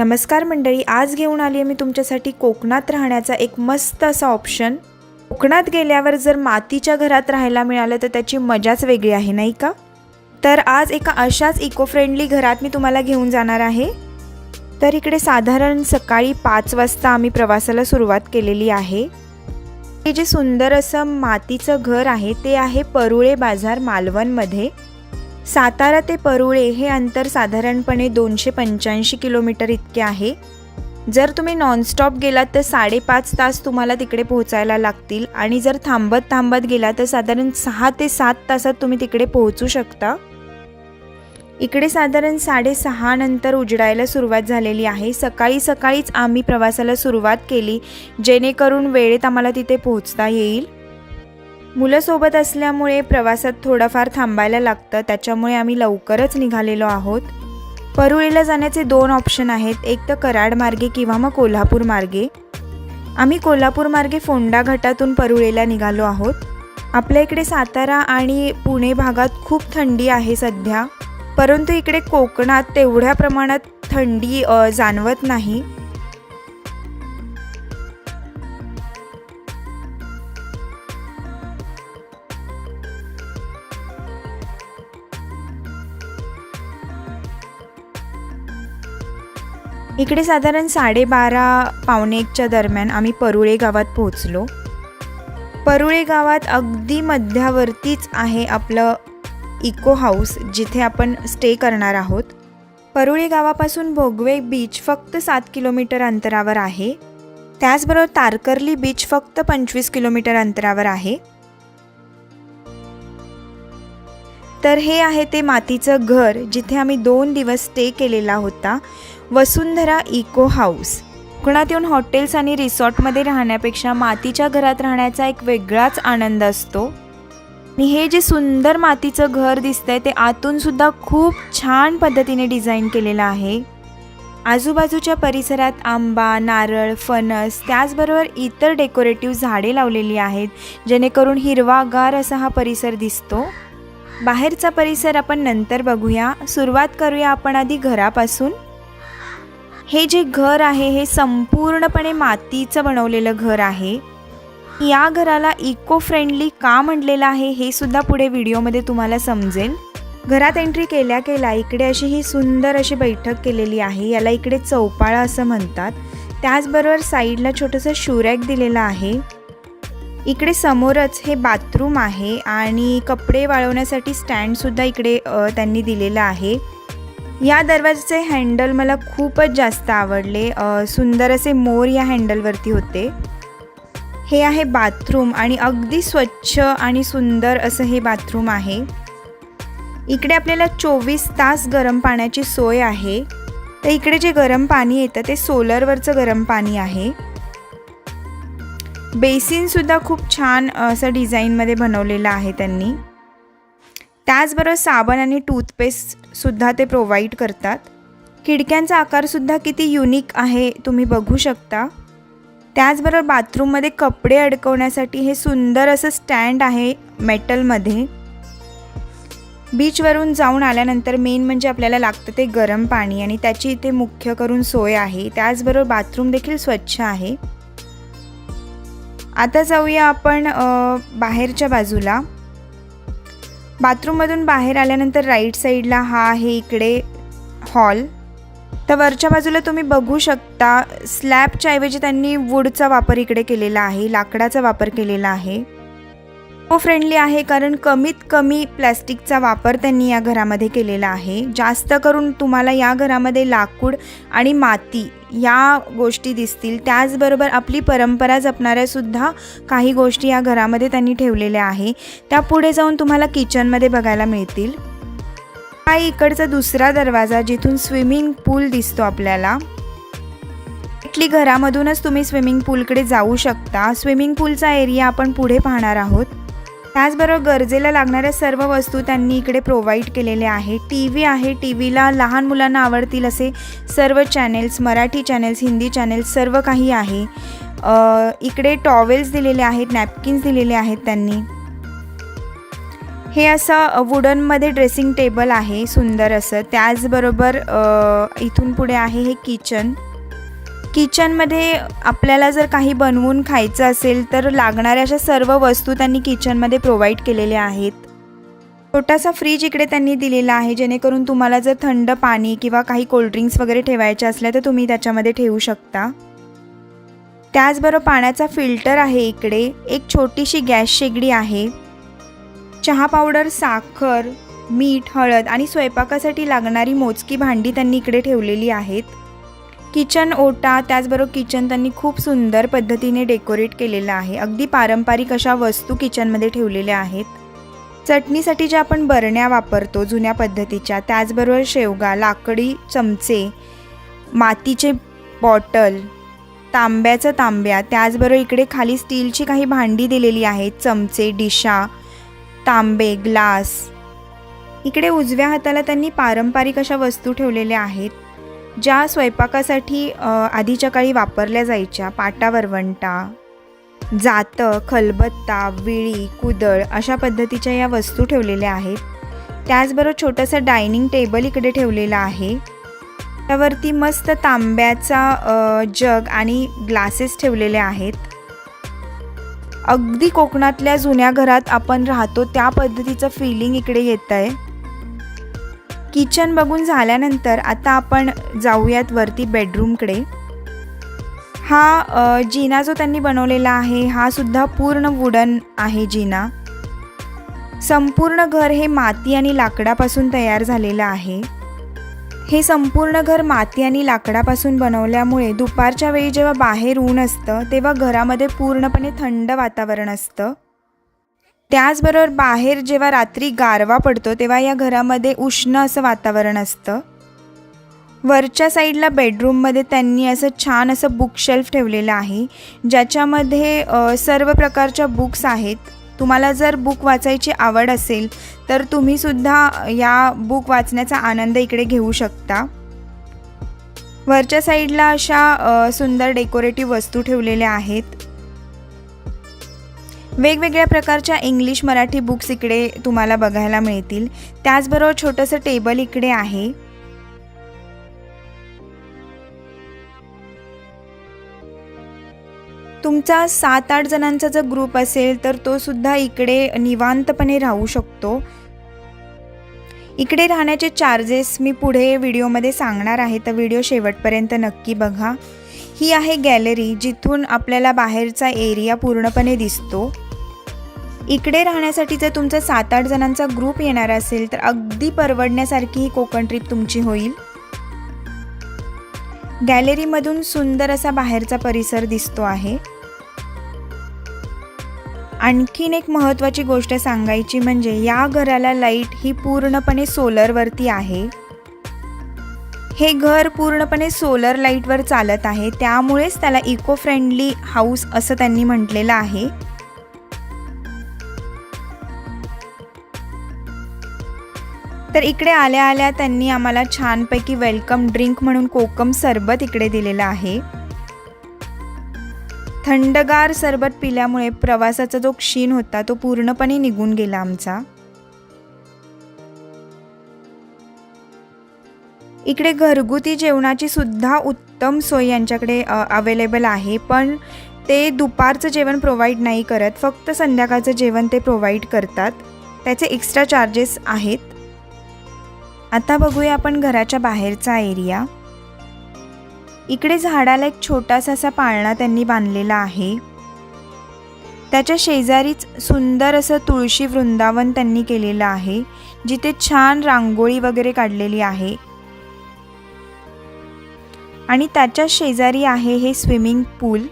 नमस्कार मंडळी आज घेऊन आली आहे मी तुमच्यासाठी कोकणात राहण्याचा एक मस्त असा ऑप्शन कोकणात गेल्यावर जर मातीच्या घरात राहायला मिळालं तर त्याची मजाच वेगळी आहे नाही का? तर आज एका अशाच इको फ्रेंडली घरात मी तुम्हाला घेऊन जाणार आहे. तर इकडे साधारण सकाळी पाच वाजता आम्ही प्रवासाला सुरुवात केलेली आहे. हे जे सुंदर असं मातीचं घर आहे ते आहे परुळे बाजार मालवणमध्ये. सातारा ते परुळे हे अंतर साधारणपणे दोनशे पंच्याऐंशी किलोमीटर इतके आहे. जर तुम्ही नॉनस्टॉप गेलात तर साडेपाच तास तुम्हाला तिकडे पोहोचायला लागतील आणि जर थांबत थांबत गेला तर साधारण सहा ते सात तासात तुम्ही तिकडे पोहोचू शकता. इकडे साधारण साडेसहा नंतर उजडायला सुरुवात झालेली आहे. सकाळी सकाळीच आम्ही प्रवासाला सुरुवात केली जेणेकरून वेळेत आम्हाला तिथे पोहोचता येईल. मुलं सोबत असल्यामुळे प्रवासात थोडंफार थांबायला लागतं त्याच्यामुळे आम्ही लवकरच निघालेलो आहोत. परुळीला जाण्याचे दोन ऑप्शन आहेत एक तर कराड मार्गे किंवा मग कोल्हापूर मार्गे. आम्ही कोल्हापूर मार्गे फोंडा घाटातून परुळेला निघालो आहोत. आपल्या इकडे सातारा आणि पुणे भागात खूप थंडी आहे सध्या परंतु इकडे कोकणात तेवढ्या प्रमाणात थंडी जाणवत नाही. इकडे साधारण साडेबारा पावणे एकच्या दरम्यान आम्ही परुळे गावात पोहोचलो. परुळे गावात अगदी मध्यावरतीच आहे आपलं इको हाऊस जिथे आपण स्टे करणार आहोत. परुळे गावापासून भोगवे बीच फक्त सात किलोमीटर अंतरावर आहे. त्याचबरोबर तारकर्ली बीच फक्त पंचवीस किलोमीटर अंतरावर आहे. तर हे आहे ते मातीचं घर जिथे आम्ही दोन दिवस स्टे केलेला होता वसुंधरा इको हाऊस कोकणात येऊन हॉटेल्स आणि रिसॉर्टमध्ये राहण्यापेक्षा मातीच्या घरात राहण्याचा एक वेगळाच आनंद असतो. आणि हे जे सुंदर मातीचं घर दिसतंय ते आतून सुद्धा खूप छान पद्धतीने डिझाईन केलेलं आहे. आजूबाजूच्या परिसरात आंबा नारळ फणस त्याचबरोबर इतर डेकोरेटिव्ह झाडे लावलेली आहेत जेणेकरून हिरवागार असा हा परिसर दिसतो. बाहेरचा परिसर आपण नंतर बघूया. सुरुवात करूया आपण आधी घरापासून. हे जे घर आहे हे संपूर्णपणे मातीचं बनवलेलं घर आहे. या घराला इको फ्रेंडली का म्हटलेलं आहे हे सुद्धा पुढे व्हिडिओमध्ये तुम्हाला समजेल. घरात एंट्री केल्या केल्या इकडे अशी ही सुंदर अशी बैठक केलेली आहे. याला इकडे चौपाळा असं म्हणतात. त्याचबरोबर साईडला छोटंसं शूरॅक दिलेलं आहे. इकडे समोरच हे बाथरूम आहे आणि कपडे वाळवण्यासाठी स्टँडसुद्धा इकडे त्यांनी दिलेलं आहे. या दरवाजाचे हँडल मला खूपच जास्त आवडले. सुंदर असे मोर या हँडलवरती होते. हे आहे बाथरूम आणि अगदी स्वच्छ आणि सुंदर असं हे बाथरूम आहे. इकडे आपल्याला चोवीस तास गरम पाण्याची सोय आहे. तर इकडे जे गरम पाणी येतं ते सोलरवरचं गरम पाणी आहे. बेसिनसुद्धा खूप छान असं डिझाईनमध्ये बनवलेलं आहे त्यांनी. त्याचबरोबर साबण आणि टूथपेस्टसुद्धा ते प्रोव्हाइड करतात. खिडक्यांचा आकारसुद्धा किती युनिक आहे तुम्ही बघू शकता. त्याचबरोबर बाथरूममध्ये कपडे अडकवण्यासाठी हे सुंदर असं स्टँड आहे मेटलमध्ये बीचवरून जाऊन आल्यानंतर मेन म्हणजे आपल्याला लागतं ते गरम पाणी आणि त्याची इथे मुख्य करून सोय आहे. त्याचबरोबर बाथरूम देखील स्वच्छ आहे. आता जाऊया आपण बाहेरच्या बाजूला. बाथरूममधून बाहेर आल्यानंतर राईट साईडला हा आहे इकडे हॉल. तर वरच्या बाजूला तुम्ही बघू शकता स्लॅबच्या ऐवजी त्यांनी वूडचा वापर इकडे केलेला आहे लाकडाचा वापर केलेला आहे. फ्रेंडली आहे कारण कमीत कमी प्लॅस्टिकचा वापर त्यांनी या घरामध्ये केलेला आहे. जास्त करून तुम्हाला या घरामध्ये लाकूड आणि माती या गोष्टी दिसतील. त्याचबरोबर आपली परंपरा जपणाऱ्यासुद्धा काही गोष्टी या घरामध्ये त्यांनी ठेवलेल्या आहे. त्या पुढे जाऊन तुम्हाला किचनमध्ये बघायला मिळतील. हा इकडचा दुसरा दरवाजा जिथून स्विमिंग पूल दिसतो आपल्याला. इटली घरामधूनच तुम्ही स्विमिंग पूलकडे जाऊ शकता. स्विमिंग पूलचा एरिया आपण पुढे पाहणार आहोत. त्याचबरोबर गरजेला लागणाऱ्या सर्व वस्तू त्यांनी इकडे प्रोव्हाइड केलेल्या आहे टी व्ही आहे. टी व्हीला लहान मुलांना आवडतील असे सर्व channels Marathi channels Hindi channels सर्व काही आहे. इकडे टॉवेल्स दिलेले आहेत नॅपकिन्स दिलेले आहेत त्यांनी. हे असं वुडनमध्ये ड्रेसिंग टेबल आहे सुंदर असं. त्याचबरोबर इथून पुढे आहे हे किचन किचनमध्ये आपल्याला जर काही बनवून खायचं असेल तर लागणाऱ्या अशा सर्व वस्तू त्यांनी किचनमध्ये प्रोव्हाइड केलेल्या आहेत. छोटासा फ्रीज इकडे त्यांनी दिलेला आहे जेणेकरून तुम्हाला जर थंड पाणी किंवा काही कोल्ड्रिंक्स वगैरे ठेवायचे असल्या तर तुम्ही त्याच्यामध्ये ठेवू शकता. त्याचबरोबर पाण्याचा फिल्टर आहे इकडे एक छोटीशी गॅस शेगडी आहे. चहा पावडर साखर मीठ हळद आणि स्वयंपाकासाठी लागणारी मोजकी भांडी त्यांनी इकडे ठेवलेली आहेत. किचन ओटा त्याचबरोबर किचन त्यांनी खूप सुंदर पद्धतीने डेकोरेट केलेलं आहे. अगदी पारंपरिक अशा वस्तू किचनमध्ये ठेवलेल्या आहेत. चटणीसाठी ज्या आपण बरण्या वापरतो जुन्या पद्धतीच्या त्याचबरोबर शेवगा लाकडी चमचे मातीचे बॉटल तांब्याचं तांब्या त्याचबरोबर इकडे खाली स्टीलची काही भांडी दिलेली आहेत चमचे डिशा तांबे ग्लास. इकडे उजव्या हाताला त्यांनी पारंपरिक अशा वस्तू ठेवलेल्या आहेत. ज्या स्वयंपाकासाठी आधीच्या काळी वापरल्या जायच्या पाटा वरवंटा जातं खलबत्ता विळी कुदळ अशा पद्धतीच्या या वस्तू ठेवलेल्या आहेत. त्याचबरोबर छोटंसं डायनिंग टेबल इकडे ठेवलेलं आहे. त्यावरती मस्त तांब्याचा जग आणि ग्लासेस ठेवलेले आहेत. अगदी कोकणातल्या जुन्या घरात आपण राहतो त्या पद्धतीचं फिलिंग इकडे येत आहे किचन बघून झाल्यानंतर आता आपण जाऊयात वरती बेडरूमकडे. हा जिना जो त्यांनी बनवलेला आहे हा सुद्धा पूर्ण वुडन आहे जिना. संपूर्ण घर हे माती आणि लाकडापासून तयार झालेलं आहे. हे संपूर्ण घर माती आणि लाकडापासून बनवल्यामुळे दुपारच्या वेळी जेव्हा बाहेर ऊन असतं तेव्हा घरामध्ये पूर्णपणे थंड वातावरण असतं. त्याचबरोबर बाहेर जेव्हा रात्री गारवा पडतो तेव्हा या घरामध्ये उष्ण असं वातावरण असतं. वरच्या साईडला बेडरूममध्ये त्यांनी असं छान असं बुकशेल्फ ठेवलेलं आहे ज्याच्यामध्ये सर्व प्रकारच्या बुक्स आहेत. तुम्हाला जर बुक वाचायची आवड असेल तर तुम्हीसुद्धा या बुक वाचण्याचा आनंद इकडे घेऊ शकता. वरच्या साईडला अशा सुंदर डेकोरेटिव्ह वस्तू ठेवलेल्या आहेत. वेगवेगळ्या प्रकारच्या इंग्लिश मराठी बुक्स इकडे तुम्हाला बघायला मिळतील. त्याचबरोबर छोटंसं टेबल इकडे आहे. तुमचा सात आठ जणांचा जर ग्रुप असेल तर तो सुद्धा इकडे निवांतपणे राहू शकतो. इकडे राहण्याचे चार्जेस मी पुढे व्हिडिओमध्ये सांगणार आहे तर व्हिडिओ शेवटपर्यंत नक्की बघा. ही आहे गॅलरी जिथून आपल्याला बाहेरचा एरिया पूर्णपणे दिसतो. इकडे राहण्यासाठी जर तुमचा सात आठ जणांचा ग्रुप येणार असेल तर अगदी परवडण्यासारखी ही कोकण ट्रिप तुमची होईल. गॅलरीमधून सुंदर असा बाहेरचा परिसर दिसतो आहे. आणखीन एक महत्त्वाची गोष्ट सांगायची म्हणजे या घराला लाइट ही पूर्णपणे सोलरवरती आहे. हे घर पूर्णपणे सोलर लाईटवर चालत आहे त्यामुळेच त्याला इको फ्रेंडली हाऊस असं त्यांनी म्हटलेलं आहे. तर इकडे आल्या आल्या त्यांनी आम्हाला छानपैकी वेलकम ड्रिंक म्हणून कोकम सरबत इकडे दिलेलं आहे. थंडगार सरबत पिल्यामुळे प्रवासाचा जो क्षीण होता तो पूर्णपणे निघून गेला आमचा. इकडे घरगुती जेवणाची सुद्धा उत्तम सोय यांच्याकडे अवेलेबल आहे पण ते दुपारचं जेवण प्रोव्हाइड नाही करत फक्त संध्याकाळचं जेवण ते प्रोव्हाइड करतात. त्याचे एक्स्ट्रा चार्जेस आहेत. आता बघूया आपण घराच्या बाहेरचा एरिया. इकडे झाडाला एक छोटासा असा पाळणा त्यांनी बांधलेला आहे. त्याच्या शेजारीच सुंदर असं तुळशी वृंदावन त्यांनी केलेलं आहे जिथे छान रांगोळी वगैरे काढलेली आहे. आणि त्याच्या शेजारी आहे हे स्विमिंग पूल.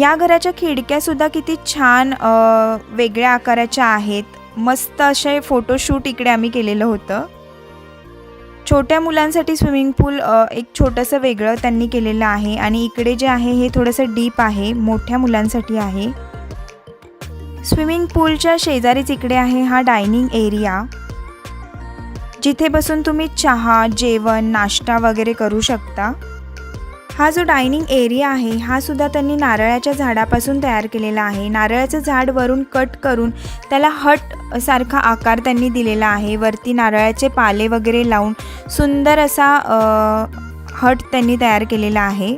या घराच्या खिडक्या सुद्धा किती छान वेगळ्या आकाराच्या आहेत. मस्त असे फोटोशूट इकडे आम्ही केलेलं होतं. छोट्या मुलांसाठी स्विमिंग पूल एक छोटंसं वेगळं त्यांनी केलेलं आहे आणि इकडे जे आहे हे थोडंसं डीप आहे मोठ्या मुलांसाठी आहे. स्विमिंग पूलच्या शेजारीच इकडे आहे हा डायनिंग एरिया जिथे बसून तुम्ही चहा जेवण नाश्ता वगैरे करू शकता. हा जो डायनिंग एरिया आहे हा सुद्धा त्यांनी नारळाच्या झाडापासून तयार केलेला आहे. नारळाचं झाड वरून कट करून त्याला हट सारखा आकार त्यांनी दिलेला आहे. वरती नारळाचे पाले वगैरे लावून सुंदर असा हट त्यांनी तयार केलेला आहे.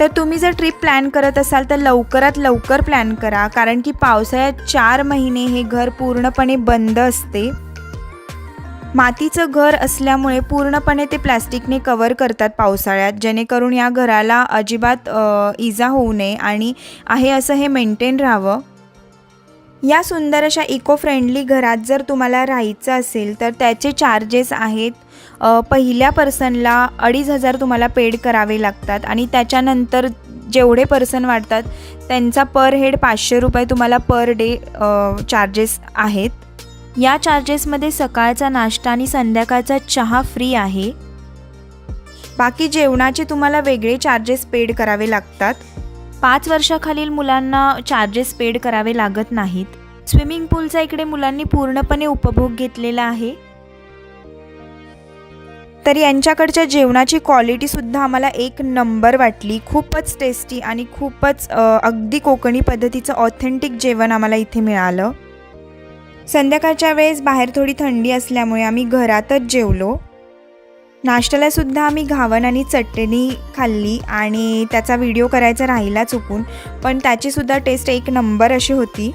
तर तुम्ही जर ट्रिप प्लॅन करत असाल तर लवकरात लवकर प्लॅन करा. कारण की पावसाळ्यात चार महिने हे घर पूर्णपणे बंद असते. मातीचं घर असल्यामुळे पूर्णपणे ते प्लॅस्टिकने कवर करतात पावसाळ्यात जेणेकरून या घराला अजिबात इजा होऊ नये आणि आहे असं हे मेंटेन राहावं. या सुंदर अशा इको फ्रेंडली घरात जर तुम्हाला राहायचं असेल तर त्याचे चार्जेस आहेत पहिल्या पर्सनला अडीच हजार तुम्हाला पेड करावे लागतात आणि त्याच्यानंतर जेवढे पर्सन वाढतात त्यांचा पर हेड पाचशे रुपये तुम्हाला पर डे चार्जेस आहेत. या चार्जेसमध्ये सकाळचा नाश्ता आणि संध्याकाळचा चहा फ्री आहे. बाकी जेवणाचे तुम्हाला वेगळे चार्जेस पेड करावे लागतात. पाच वर्षाखालील मुलांना चार्जेस पेड करावे लागत नाहीत. स्विमिंग पूलचा इकडे मुलांनी पूर्णपणे उपभोग घेतलेला आहे. तर यांच्याकडच्या जेवणाची क्वालिटीसुद्धा आम्हाला एक नंबर वाटली. खूपच टेस्टी आणि खूपच अगदी कोकणी पद्धतीचं ऑथेंटिक जेवण आम्हाला इथे मिळालं. संध्याकाळच्या वेळेस बाहेर थोडी थंडी असल्यामुळे आम्ही घरातच जेवलो. नाश्त्यालासुद्धा आम्ही घावन आणि चटणी खाल्ली आणि त्याचा व्हिडिओ करायचा राहिला चुकून पण त्याचीसुद्धा टेस्ट एक नंबर अशी होती.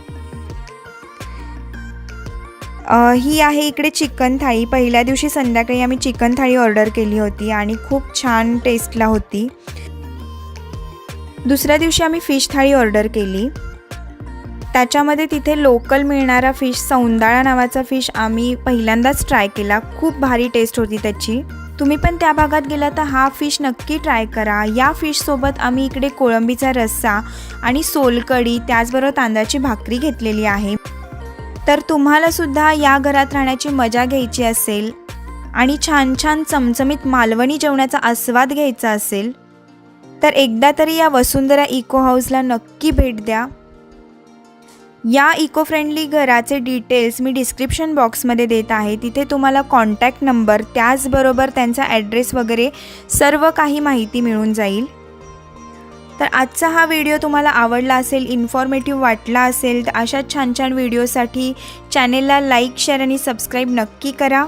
ही आहे इकडे चिकन थाळी. पहिल्या दिवशी संध्याकाळी आम्ही चिकन थाळी ऑर्डर केली होती आणि खूप छान टेस्टला होती. दुसऱ्या दिवशी आम्ही फिश थाळी ऑर्डर केली. त्याच्यामध्ये तिथे लोकल मिळणारा फिश सौंदाळा नावाचा फिश आम्ही पहिल्यांदाच ट्राय केला. खूप भारी टेस्ट होती त्याची. तुम्ही पण त्या भागात गेला तर हा फिश नक्की ट्राय करा. या फिशसोबत आम्ही इकडे कोळंबीचा रस्सा आणि सोलकढी त्याचबरोबर तांदळाची भाकरी घेतलेली आहे. तर तुम्हाला सुद्धा या घरात राहण्याची मजा घ्यायची असेल आणि छान छान चमचमीत मालवणी जेवणाचा आस्वाद घ्यायचा असेल तर एकदा तरी या वसुंधरा इको हाऊसला नक्की भेट द्या. या इको फ्रेंडली घराचे डिटेल्स मी डिस्क्रिप्शन बॉक्समध्ये देत आहे. तिथे तुम्हाला कॉन्टॅक्ट नंबर त्याचबरोबर त्यांचा ॲड्रेस वगैरे सर्व काही माहिती मिळून जाईल. तर आजचा हा व्हिडिओ तुम्हाला आवडला असेल इन्फॉर्मेटिव्ह वाटला असेल तर अशा छान छान व्हिडिओसाठी चॅनेलला लाईक शेअर आणि सबस्क्राईब नक्की करा.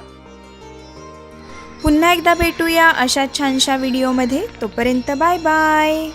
पुन्हा एकदा भेटूया अशा छानशा व्हिडिओमध्ये तोपर्यंत बाय बाय